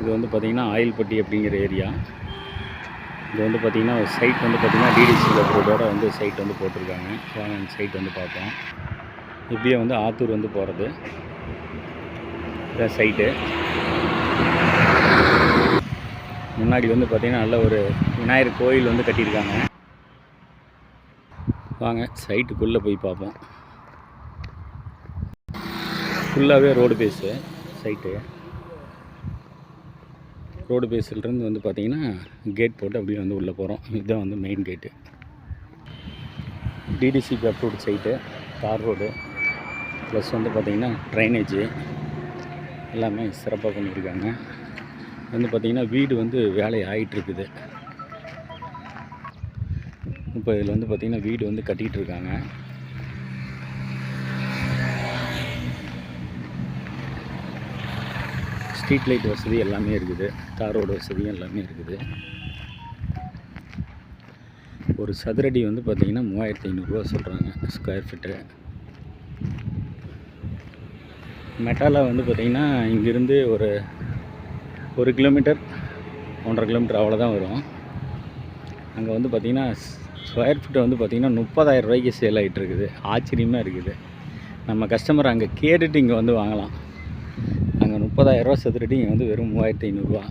இது வந்து பார்த்திங்கன்னா ஆயில்பட்டி அப்படிங்கிற ஏரியா. இது வந்து பார்த்திங்கன்னா சைட் வந்து பார்த்திங்கன்னா டிடிசி ரோடோட வந்து சைட் வந்து போட்டிருக்காங்க. ஸோ அந்த சைட் வந்து பார்ப்போம். இப்படியே வந்து ஆத்தூர் வந்து போகிறது இதான் சைட்டு முன்னாடி வந்து பார்த்திங்கன்னா நல்ல ஒரு விநாயகர் கோயில் வந்து கட்டியிருக்காங்க. வாங்க சைட்டுக்குள்ளே போய் பார்ப்போம். ஃபுல்லாகவே ரோடு பேஸு சைட்டு ரோடு பேஸ்லேருந்து வந்து பார்த்தீங்கன்னா கேட் போட்டு அப்படியே வந்து உள்ளே போகிறோம். இதுதான் வந்து main gate DTCP approved site tar road plus வந்து பார்த்திங்கன்னா ட்ரைனேஜு எல்லாமே சிறப்பாக பண்ணியிருக்காங்க. வந்து பார்த்திங்கன்னா வீடு வந்து வேலை ஆகிட்டுருக்குது இப்போ இதில் வந்து பார்த்திங்கன்னா வீடு வந்து கட்டிகிட்டு இருக்காங்க ஸ்ட்ரீட் லைட் வசதி எல்லாமே இருக்குது. தார் ரோடு வசதியும் எல்லாமே இருக்குது. ஒரு சதுரடி வந்து பார்த்திங்கன்னா மூவாயிரத்தி ஐநூறுரூவா சொல்கிறாங்க ஸ்கொயர் ஃபீட்டு மெட்டாலா வந்து பார்த்திங்கன்னா இங்கேருந்து ஒரு ஒரு கிலோமீட்டர் ஒன்றரை கிலோமீட்டர் அவ்வளோதான் வரும். அங்கே வந்து பார்த்திங்கன்னா ஸ்கொயர் ஃபீட்டு வந்து பார்த்திங்கன்னா முப்பதாயிரம் ரூபாய்க்கு சேல் ஆகிட்டு இருக்குது. ஆச்சரியமாக இருக்குது. நம்ம கஸ்டமர் அங்கே கேட்டுட்டு இங்கே வந்து வாங்கலாம். முப்பதாயிரரூவா சதுரடி இங்கே வந்து வெறும் மூவாயிரத்தி ஐநூறுரூவா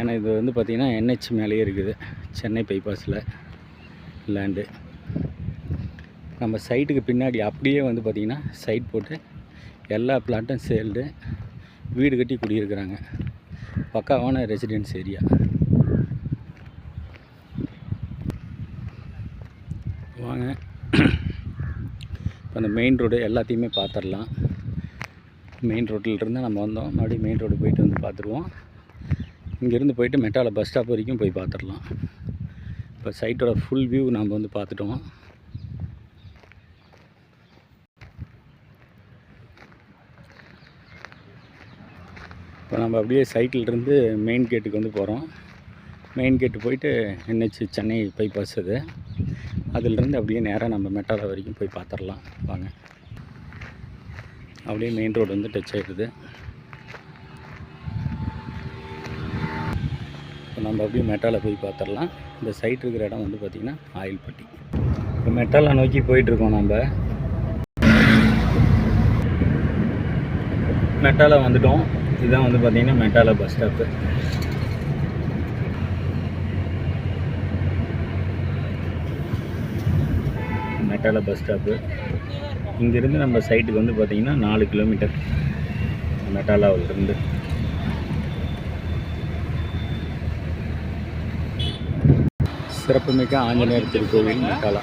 ஏன்னா இது வந்து பார்த்திங்கன்னா என்ஹெச் மேலேயே இருக்குது. சென்னை பைபாஸில் லேண்டு நம்ம சைட்டுக்கு பின்னாடி அப்படியே வந்து பார்த்திங்கன்னா சைட் போட்டு எல்லா பிளாட்டும் சேல்டு வீடு கட்டி குடியிருக்கிறாங்க. பக்காவான ரெசிடென்ஸ் ஏரியா வாங்க. இப்போ அந்த மெயின் ரோடு எல்லாத்தையுமே பார்த்துடலாம். மெயின் ரோட்டிலிருந்து நம்ம வந்தோம். மறுபடியும் மெயின் ரோடு போயிட்டு வந்து பார்த்துருவோம். இங்கேருந்து போயிட்டு மெட்டால பஸ் ஸ்டாப் வரைக்கும் போய் பார்த்துடலாம். இப்போ சைட்டோட ஃபுல் வியூ நம்ம வந்து பார்த்துட்டோம். இப்போ நம்ம அப்படியே சைக்கிள்லேருந்து மெயின் கேட்டுக்கு வந்து போகிறோம் மெயின் கேட்டு போயிட்டு என்ஹெச் சென்னை பைபாஸ் அது. அதிலிருந்து அப்படியே நேராக நம்ம மெட்டாலா வரைக்கும் போய் பார்த்துடலாம். வாங்க. அப்படியே மெயின் ரோடு வந்து டச் ஆகிடுது இப்போ நம்ம அப்படியே மெட்டால போய் பார்த்துடலாம். இந்த சைட் இருக்கிற இடம் வந்து பார்த்திங்கன்னா ஆயில்பட்டி. இப்போ மெட்டாலை நோக்கி போயிட்டுருக்கோம் நம்ம. மெட்டாவில் வந்துட்டோம். இதுதான் வந்து பார்த்திங்கன்னா Mettala bus stop Mettala bus stop இங்கேருந்து நம்ம சைட்டுக்கு வந்து பார்த்திங்கன்னா நாலு கிலோமீட்டர். மெட்டாலாவிலிருந்து. சிறப்புமிக்க ஆஞ்சநேயர் திருக்கோவில் மெட்டாலா.